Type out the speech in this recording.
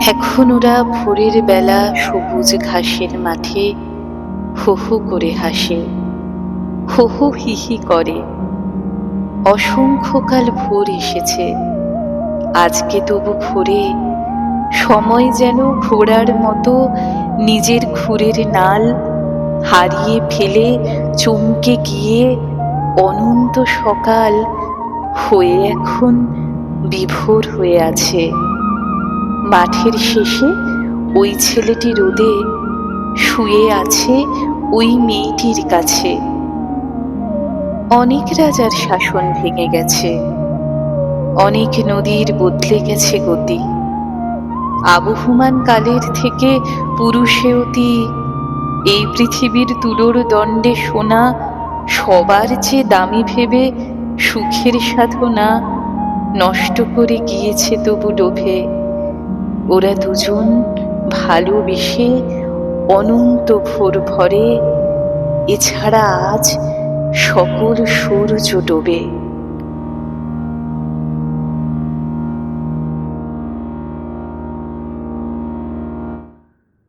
এখন ওরা ভোরের বেলা সবুজ ঘাসের মাঠে হো হো করে হাসে, হো হো হি হি করে। অসংখ্যকাল ভোর এসেছে, আজকে তবু ভোরে সময় যেন ঘোড়ার মতো নিজের ঘুরের নাল হারিয়ে ফেলে চমকে গিয়ে অনন্ত সকাল হয়ে এখন বিভোর হয়ে আছে। মাঠের শেষে ওই ছেলেটি রোদে শুয়ে আছে ওই মেয়েটির কাছে। অনেক রাজার শাসন ভেঙে গেছে। অনেক নদীর বদলে গেছে গতি। আবহমান কালের থেকে পুরুষে অতি এই পৃথিবীর তুলোর দণ্ডে সোনা সবার চেয়ে দামি ভেবে সুখের সাধনা নষ্ট করে গিয়েছে তবু লোভে। ওরা দুজন ভালোবেসে অনন্ত ভোর ভরে এছাড়া আজ সকল সূর্য ডোবে।